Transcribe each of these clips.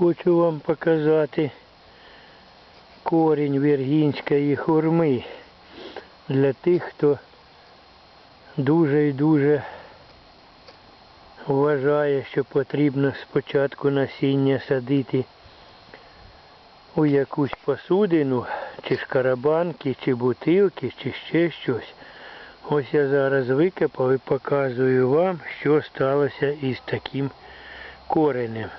хочу вам показати корінь віргінської хурми для тих, хто дуже і дуже вважає, що потрібно спочатку насіння садити у якусь посудину, чи шкарабанки, чи бутилки, чи ще щось. Ось я зараз викопав і показую вам, що сталося із таким коренем.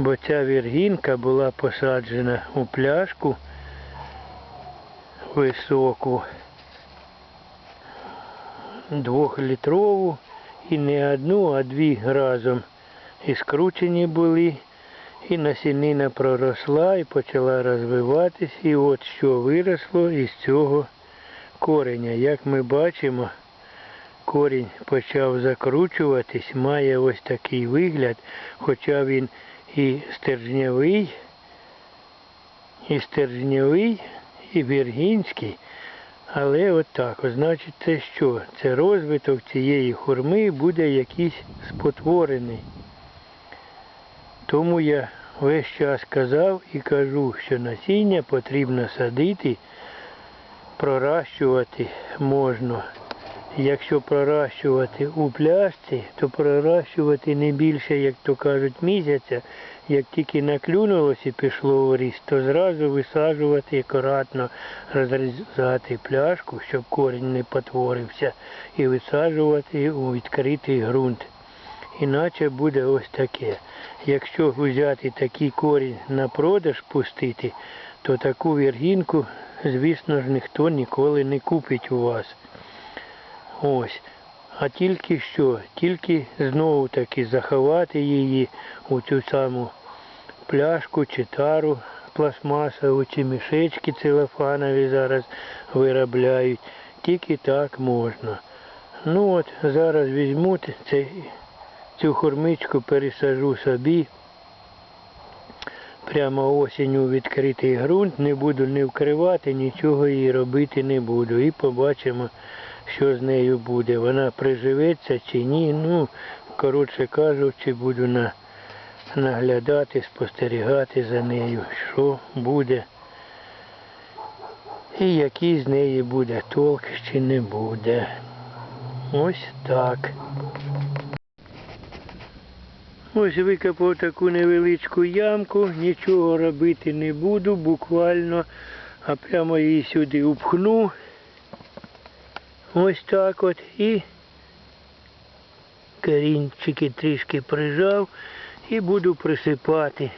Бо ця віргінка була посаджена у пляшку високу, двохлітрову і не одну, а дві разом. І скручені були, і насінина проросла і почала розвиватись. І от що виросло із цього кореня. Як ми бачимо, корінь почав закручуватись, має ось такий вигляд, хоча він і стержневий, і стержневий, і віргінський. Але от так, от, значить, це що? Це розвиток цієї хурми буде якийсь спотворений. Тому я весь час казав і кажу, що насіння потрібно садити, проращувати можна. Якщо проращувати у пляшці, то проращувати не більше, як то кажуть, місяця. Як тільки наклюнулося і пішло у ріст, то зразу висаджувати акуратно, розрізати пляшку, щоб корінь не потворився, і висаджувати у відкритий ґрунт. Іначе буде ось таке. Якщо взяти такий корінь на продаж пустити, то таку віргінку, звісно ж, ніхто ніколи не купить у вас. Ось. А тільки що, тільки знову таки заховати її у цю саму пляшку чи тару пластмасову, чи мішечки целофанові зараз виробляють. Тільки так можна. Ну от, зараз візьму цю хурмичку, пересажу собі. Прямо осінь у відкритий ґрунт, не буду не вкривати, нічого її робити не буду. І побачимо, що з нею буде. Вона приживеться чи ні. Ну, коротше кажучи, буду на, наглядати, спостерігати за нею, що буде. І який з неї буде толк, чи не буде. Ось так. Ось викопав таку невеличку ямку, нічого робити не буду, буквально, а прямо її сюди упхну. Ось так от і корінчики трішки прижав і буду присипати.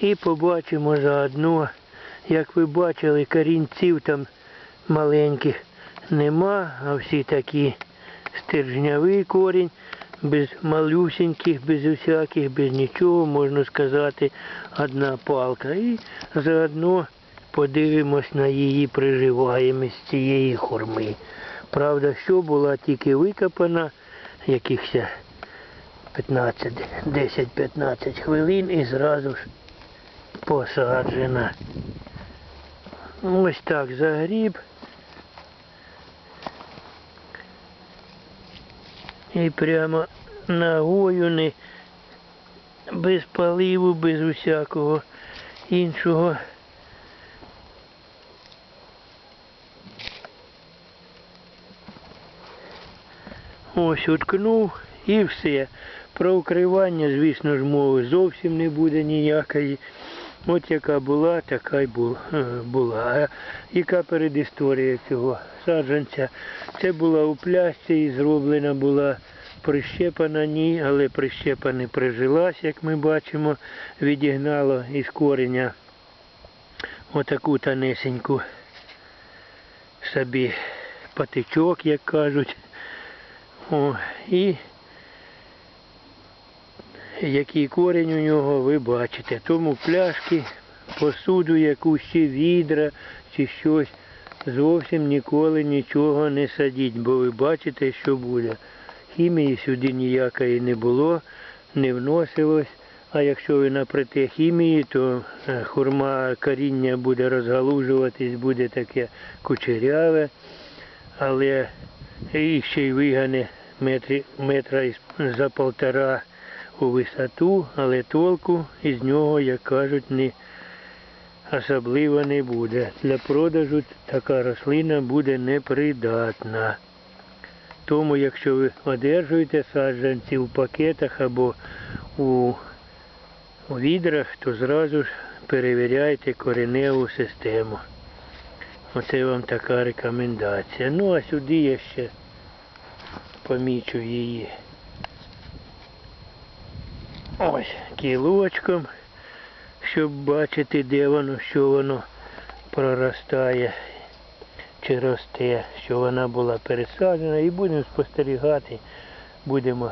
І побачимо заодно, як ви бачили, корінців там маленьких нема, а всі такі стержнявий корінь, без малюсеньких, без усяких, без нічого, можна сказати, одна палка. І заодно подивимось на її приживаємість цієї хурми. Правда, що була тільки викопана якихось 15, 10-15 хвилин і зразу ж посаджена. Ось так загріб. І прямо ногою не без поливу, без усякого іншого. Ось уткнув і все. Про укривання, звісно ж, мови зовсім не буде ніякої. От яка була, така й е, була. А яка передісторія цього саджанця? Це була у плясці і зроблена була прищепана ні, але прищепа не прижилась, як ми бачимо, відігнало із кореня отаку танесеньку собі патичок, як кажуть. О, і який корінь у нього ви бачите. Тому пляшки, посуду якусь чи відра, чи щось. Зовсім ніколи нічого не садіть, бо ви бачите, що буде. Хімії сюди ніякої не було, не вносилось. А якщо ви напрете хімії, то е, хурма коріння буде розгалужуватись, буде таке кучеряве, але і ще й вигане метрі, метра за полтора у висоту, але толку із нього, як кажуть, не особливо не буде. Для продажу така рослина буде непридатна. Тому, якщо ви одержуєте саджанці у пакетах або у, відрах, то зразу ж перевіряйте кореневу систему. Оце вам така рекомендація. Ну а сюди я ще помічу її. Ось кілочком, щоб бачити, де воно, що воно проростає чи росте, що вона була пересаджена, і будемо спостерігати, будемо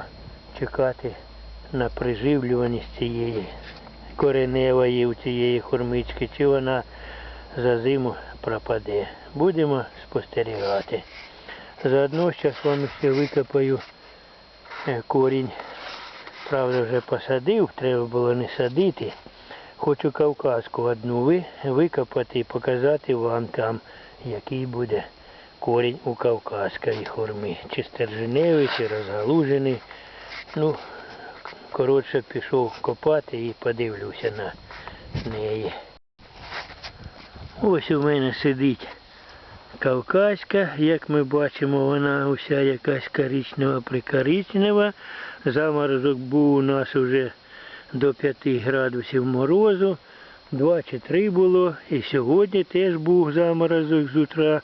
чекати на приживлюваність цієї кореневої у цієї хормички, чи вона за зиму пропаде. Будемо спостерігати. Заодно зараз вам ще викопаю е, корінь. Правда, вже посадив, треба було не садити. Хочу кавказку одну ви, викопати і показати вам там, який буде корінь у кавказської хурми. Чи стерженевий, чи розгалужений. Ну, коротше, пішов копати і подивлюся на неї. Ось у мене сидить кавказька, як ми бачимо, вона уся якась коричнева прикоричнева. Заморозок був у нас уже до 5 градусів морозу, 2 чи 3 було. І сьогодні теж був заморозок з утра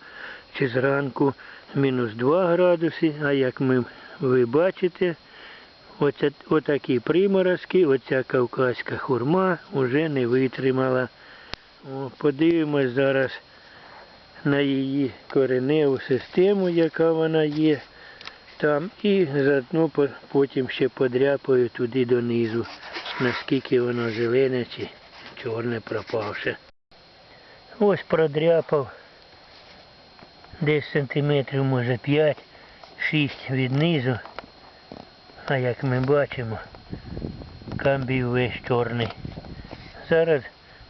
чи зранку мінус 2 градуси. А як ми, ви бачите, оце, отакі приморозки, оця кавказька хурма вже не витримала. О, подивимось зараз на її кореневу систему, яка вона є там, і заодно потім ще подряпаю туди донизу, наскільки воно зелене чи чорне пропавше. Ось продряпав десь сантиметрів, може 5-6 від низу. А як ми бачимо, камбій весь чорний. Зараз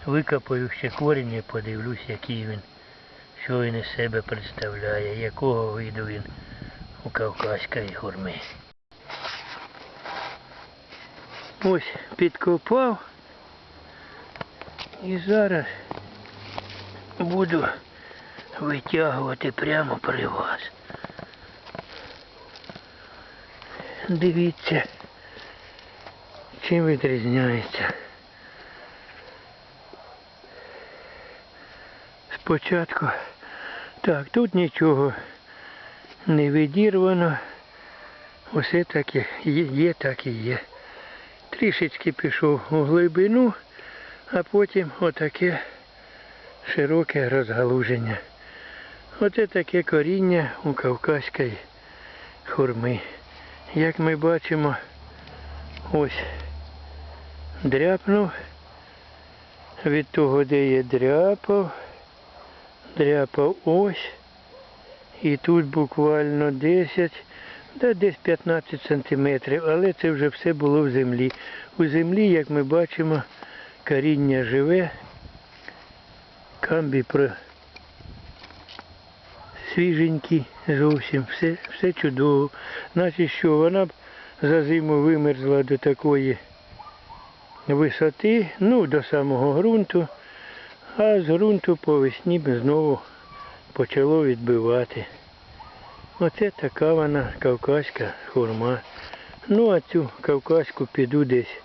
викопаю ще корінь і подивлюсь, який він, що він із себе представляє, якого виду він у кавказької хурми. Ось підкопав і зараз буду витягувати прямо при вас. Дивіться, чим відрізняється. Спочатку. Так, тут нічого не відірвано. Усе так є, є, так і є. Трішечки пішов у глибину, а потім отаке широке розгалуження. Оце таке коріння у кавказької хурми. Як ми бачимо, ось дряпнув від того, де я дряпав, дряпав ось. І тут буквально 10, да десь 15 сантиметрів, але це вже все було в землі. У землі, як ми бачимо, коріння живе, камбій про свіженький зовсім, все, все чудово. Значить, що вона б за зиму вимерзла до такої висоти, ну, до самого ґрунту, а з ґрунту по весні б знову почало відбивати. Оце така вона кавказька хурма. Ну а цю кавказьку піду десь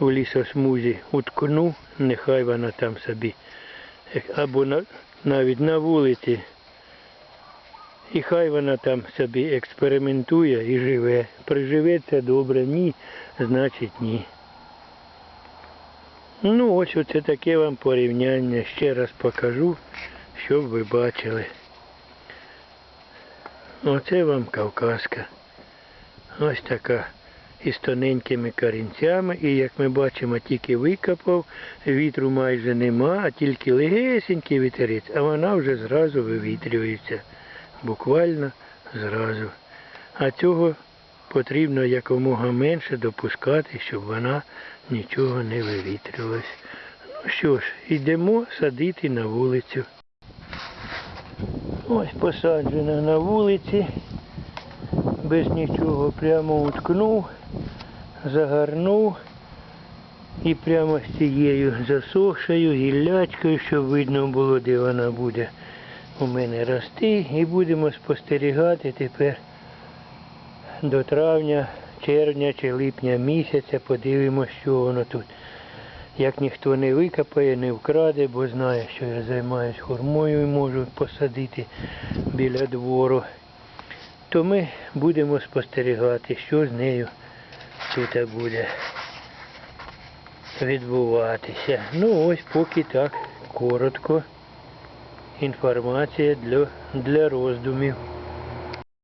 у лісосмузі, уткну, нехай вона там собі. Або на, навіть на вулиці. І хай вона там собі експериментує і живе. Приживеться добре, ні, значить ні. Ну ось оце таке вам порівняння. Ще раз покажу, щоб ви бачили. Оце вам Кавказка. Ось така із тоненькими корінцями. І як ми бачимо, тільки викопав, вітру майже нема, а тільки легесенький вітерець, а вона вже зразу вивітрюється. Буквально зразу. А цього потрібно якомога менше допускати, щоб вона нічого не вивітрювалась. Ну що ж, йдемо садити на вулицю. Ось посаджена на вулиці, без нічого прямо уткнув. загорнув і прямо з цією засохшою гіллячкою, щоб видно було, де вона буде у мене рости. І будемо спостерігати тепер до травня, червня чи липня місяця. Подивимося, що воно тут. Як ніхто не викопає, не вкраде, бо знає, що я займаюсь хурмою і можу посадити біля двору, то ми будемо спостерігати, що з нею тут буде відбуватися. Ну ось поки так коротко. Інформація для, для роздумів.